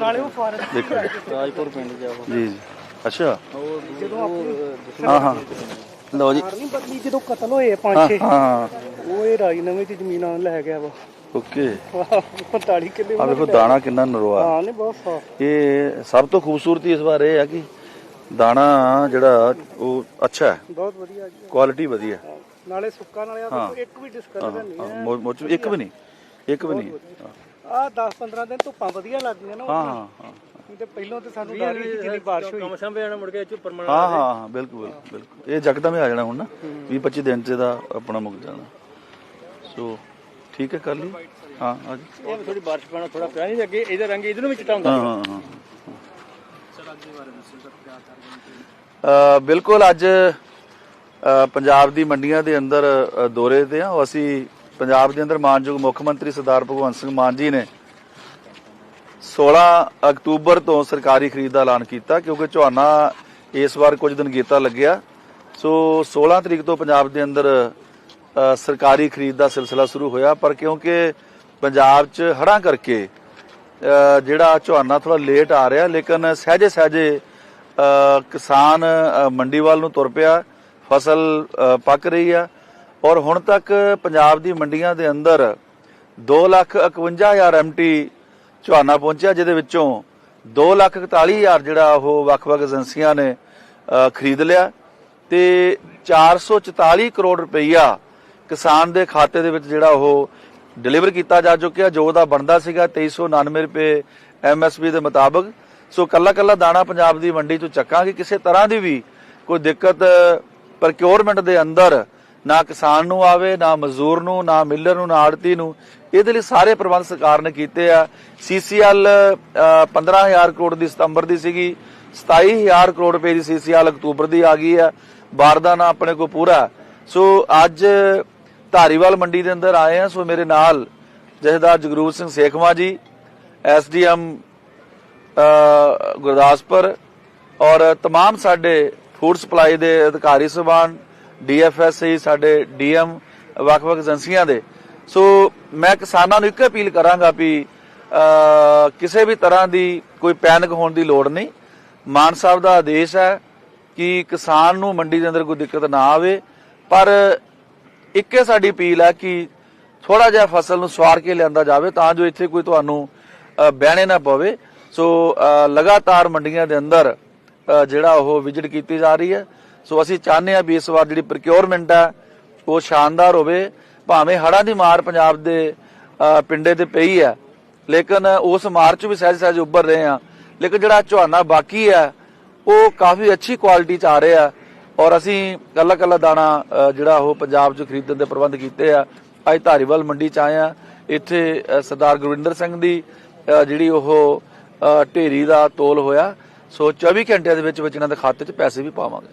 ਨਾਲੇ ਉਹ ਫਾਰਮ ਦੇਖੋ ਰਾਜਪੁਰ ਪਿੰਡ ਜਾ ਉਹ। ਜੀ ਜੀ। ਅੱਛਾ। ਜਦੋਂ ਆਪਣੀ ਹਾਂ ਹਾਂ। ਲਓ ਜੀ। ਨਹੀਂ ਬਦਲੀ ਜਦੋਂ ਕਤਲ ਹੋਏ ਪੰਜ ਹਾਂ ਛੇ। ਹਾਂ ਉਹ ਇਹ ਰਾਜਨਵੇਂ ਚ ਜ਼ਮੀਨਾਂ ਲੈ ਗਿਆ ਵਾ। ਓਕੇ। 45 ਕਿੱਲੇ ਆ ਵੇਖੋ ਦਾਣਾ ਕਿੰਨਾ ਨਰਵਾ ਹਾਂ ਨੇ ਬਹੁਤ ਸਾਫ਼। ਇਹ ਸਭ ਤੋਂ ਖੂਬਸੂਰਤੀ ਇਸ ਵਾਰ ਇਹ ਹੈ ਕਿ ਦਾਣਾ ਜਿਹੜਾ ਉਹ ਅੱਛਾ ਹੈ। ਬਹੁਤ ਵਧੀਆ ਜੀ। ਕੁਆਲਿਟੀ ਵਧੀਆ। ਨਾਲੇ ਸੁੱਕਾ ਨਾਲੇ ਆ ਇੱਕ ਵੀ ਡਿਸਕਸ ਨਹੀਂ ਹਾਂ। ਮੋਚ ਇੱਕ ਵੀ ਨਹੀਂ। ਇੱਕ ਵੀ ਨਹੀਂ। ਆ 10 15 ਦਿਨ ਧੁੱਪਾਂ ਵਧੀਆ ਲੱਗਦੀਆਂ ਨਾ ਹਾਂ ਹਾਂ ਹਾਂ। ਨਹੀਂ ਤੇ ਪਹਿਲਾਂ ਤੇ ਸਾਨੂੰ ਡਰ ਸੀ ਕਿ ਬਾਰਿਸ਼ ਹੋਈ। ਕੰਮ ਸੰਭੇ ਜਾਣਾ ਮੁੜ ਕੇ ਇੱਥੇ ਪਰਮਨ ਹਾਂ ਹਾਂ ਹਾਂ ਬਿਲਕੁਲ ਬਿਲਕੁਲ, ਇਹ ਜਕਦਮ ਹੀ ਆ ਜਾਣਾ ਹੁਣ ਨਾ। 20 25 ਦਿਨ ਚ ਦਾ ਆਪਣਾ ਮੁੱਕ ਜਾਣਾ। ਸੋ ਠੀਕ ਹੈ ਕਰ ਲਈ। ਹਾਂ ਆ ਜੀ ਇਹ ਥੋੜੀ ਬਾਰਿਸ਼ ਪੈਣਾ ਥੋੜਾ ਪਿਆ ਨਹੀਂ ਅੱਗੇ ਇਹਦਾ ਰੰਗ ਇਧਰ ਨੂੰ ਵੀ ਚਿੱਟਾ ਹੁੰਦਾ। ਹਾਂ ਹਾਂ ਬਿਲਕੁਲ ਅੱਜ ਅ, ਪੰਜਾਬ ਦੀ ਮੰਡੀਆਂ ਦੇ ਅੰਦਰ ਦੌਰੇ ਤੇ ਆ। ਅਸੀਂ ਪੰਜਾਬ ਦੇ ਅੰਦਰ ਮਾਨਯੋਗ ਮੁੱਖ ਮੰਤਰੀ ਸਰਦਾਰ ਭਗਵੰਤ ਸਿੰਘ ਮਾਨ ਜੀ ਨੇ 16 ਅਕਤੂਬਰ ਤੋਂ ਸਰਕਾਰੀ ਖਰੀਦ ਦਾ ਐਲਾਨ ਕੀਤਾ ਕਿਉਂਕਿ ਝੋਨਾ ਇਸ ਵਾਰ ਕੁਝ ਦਿਨ ਗੀਤਾ ਲੱਗਿਆ। ਸੋ 16 ਤਰੀਕ ਤੋਂ ਪੰਜਾਬ ਦੇ ਅੰਦਰ ਸਰਕਾਰੀ ਖਰੀਦ ਦਾ ਸਿਲਸਿਲਾ ਸ਼ੁਰੂ ਹੋਇਆ, ਪਰ ਕਿਉਂਕਿ ਪੰਜਾਬ 'ਚ ਹੜ੍ਹਾਂ ਕਰਕੇ ਜਿਹੜਾ ਝੋਨਾ ਥੋੜਾ ਲੇਟ ਆ ਰਿਹਾ, ਲੇਕਿਨ ਸਹਜੇ ਸਹਜੇ ਕਿਸਾਨ ਮੰਡੀ ਵੱਲ ਨੂੰ ਤੁਰ ਪਿਆ, ਫਸਲ ਪੱਕ ਰਹੀ ਆ। ਔਰ ਹੁਣ ਤੱਕ ਪੰਜਾਬ ਦੀ ਮੰਡੀਆਂ ਦੇ ਅੰਦਰ 251000 ਐਮਟੀ ਝੋਨਾ ਪਹੁੰਚਿਆ, ਜਿਹਦੇ ਵਿੱਚੋਂ 241000 ਜਿਹੜਾ ਉਹ ਵੱਖ-ਵੱਖ ਏਜੰਸੀਆਂ ਨੇ ਖਰੀਦ ਲਿਆ ਤੇ 444 ਕਰੋੜ ਰੁਪਈਆ ਕਿਸਾਨ ਦੇ ਖਾਤੇ ਦੇ ਵਿੱਚ ਜਿਹੜਾ ਉਹ ਡਿਲੀਵਰ ਕੀਤਾ ਜਾ ਚੁੱਕਿਆ, ਜੋ ਉਹਦਾ ਬਣਦਾ ਸੀਗਾ 2399 ਰੁਪਏ ਐਮਐਸਪੀ ਦੇ ਮੁਤਾਬਕ। ਸੋ ਕੱਲਾ ਕੱਲਾ ਦਾਣਾ ਪੰਜਾਬ ਦੀ ਮੰਡੀ ਤੋਂ ਚੱਕਾਂਗੇ। ਕਿਸੇ ਤਰ੍ਹਾਂ ਦੀ ਵੀ ਕੋਈ ਦਿੱਕਤ ਪ੍ਰੋਕਿਉਰਮੈਂਟ ਦੇ ਅੰਦਰ ਨਾ ਕਿਸਾਨ ਨੂੰ ਆਵੇ ਨਾ ਮਜ਼ਦੂਰ ਨੂੰ ਨਾ ਮਿਲਰ ਨੂੰ ਨਾ ਆੜਤੀ ਨੂੰ ਇਹਦੇ ਲਈ ਸਾਰੇ ਪ੍ਰਬੰਧ ਸਰਕਾਰ ਨੇ ਕੀਤੇ ਆ ਸੀਸੀਐਲ 15000 ਕਰੋੜ ਦੀ ਸਤੰਬਰ ਦੀ ਸੀਗੀ 27000 ਕਰੋੜ ਰੁਪਏ ਦੀ ਸੀਸੀਐਲ ਅਕਤੂਬਰ ਦੀ ਆ ਗਈ ਆ ਬਾਰਦਾਨਾ ਆਪਣੇ ਕੋ ਪੂਰਾ ਸੋ ਅੱਜ ਧਾਰੀਵਾਲ ਮੰਡੀ ਦੇ ਅੰਦਰ ਆਏ ਆ ਸੋ ਮੇਰੇ ਨਾਲ ਜਥੇਦਾਰ ਜਗਰੂਪ ਸਿੰਘ ਸੇਖਵਾ ਜੀ ਐਸਡੀਐਮ ਗੁਰਦਾਸਪੁਰ ਔਰ तमाम ਸਾਡੇ ਫੂਡ ਸਪਲਾਈ ਦੇ ਅਧਿਕਾਰੀ ਸਬਾਨ ਡੀਐਫਐਸਸੀ ਸਾਡੇ ਡੀਐਮ ਵੱਖ-ਵੱਖ ਏਜੰਸੀਆਂ ਦੇ। ਸੋ ਮੈਂ ਕਿਸਾਨਾਂ ਨੂੰ ਇੱਕ ਅਪੀਲ ਕਰਾਂਗਾ ਵੀ ਕਿਸੇ ਵੀ ਤਰ੍ਹਾਂ ਦੀ ਕੋਈ ਪੈਨਿਕ ਹੋਣ ਦੀ ਲੋੜ ਨਹੀਂ। ਮਾਨ ਸਾਹਿਬ ਦਾ ਆਦੇਸ਼ ਹੈ ਕਿ ਕਿਸਾਨ ਨੂੰ ਮੰਡੀ ਦੇ ਅੰਦਰ ਕੋਈ ਦਿੱਕਤ ਨਾ ਆਵੇ। ਪਰ ਇੱਕੇ ਸਾਡੀ ਅਪੀਲ ਹੈ ਕਿ ਥੋੜਾ ਜਿਹਾ ਫਸਲ ਨੂੰ ਸਵਾਰ ਕੇ ਲਿਆਂਦਾ ਜਾਵੇ ਤਾਂ ਜੋ ਇੱਥੇ ਕੋਈ ਤੁਹਾਨੂੰ ਬਹਿਣੇ ਨਾ ਪਵੇ। ਸੋ ਲਗਾਤਾਰ ਮੰਡੀਆਂ ਦੇ ਅੰਦਰ ਜਿਹੜਾ ਉਹ ਵਿਜ਼ਿਟ ਕੀਤੀ ਜਾ ਰਹੀ ਹੈ। ਸੋ ਅਸੀਂ ਚਾਹੁੰਦੇ ਹਾਂ ਵੀ ਇਸ ਵਾਰ ਜਿਹੜੀ ਪ੍ਰੋਕਿਉਰਮੈਂਟ ਹੈ, ਉਹ ਸ਼ਾਨਦਾਰ ਹੋਵੇ। ਭਾਵੇਂ ਹੜ੍ਹਾਂ ਦੀ ਮਾਰ ਪੰਜਾਬ ਦੇ ਪਿੰਡੇ ਤੇ ਪਈ ਹੈ, ਲੇਕਿਨ ਉਸ ਮਾਰ ਚ ਵੀ ਸਹਿਜ ਸਹਿਜ ਉੱਭਰ ਰਹੇ ਆ ਲੇਕਿਨ ਜਿਹੜਾ ਝੋਨਾ ਬਾਕੀ ਹੈ, ਉਹ ਕਾਫੀ ਅੱਛੀ ਕੁਆਲਿਟੀ ਚ ਆ ਰਿਹਾ ਔਰ ਅਸੀਂ ਕੱਲਾ ਕੱਲਾ ਦਾਣਾ ਜਿਹੜਾ ਉਹ ਪੰਜਾਬ ਚ ਖਰੀਦਣ ਦੇ ਪ੍ਰਬੰਧ ਕੀਤੇ ਆ, ਅੱਜ ਧਾਰੀਵਾਲ ਮੰਡੀ ਚ ਆਏ ਆ ਇੱਥੇ ਸਰਦਾਰ ਗੁਰਵਿੰਦਰ ਸਿੰਘ ਦੀ ਜਿਹੜੀ ਉਹ ਢੇਰੀ ਦਾ ਤੋਲ ਹੋਇਆ। ਸੋ 24 ਘੰਟਿਆਂ ਦੇ ਵਿੱਚ ਵਿੱਚ ਇਹਨਾਂ ਦੇ ਖਾਤੇ 'ਚ ਪੈਸੇ ਵੀ ਪਾਵਾਂਗੇ।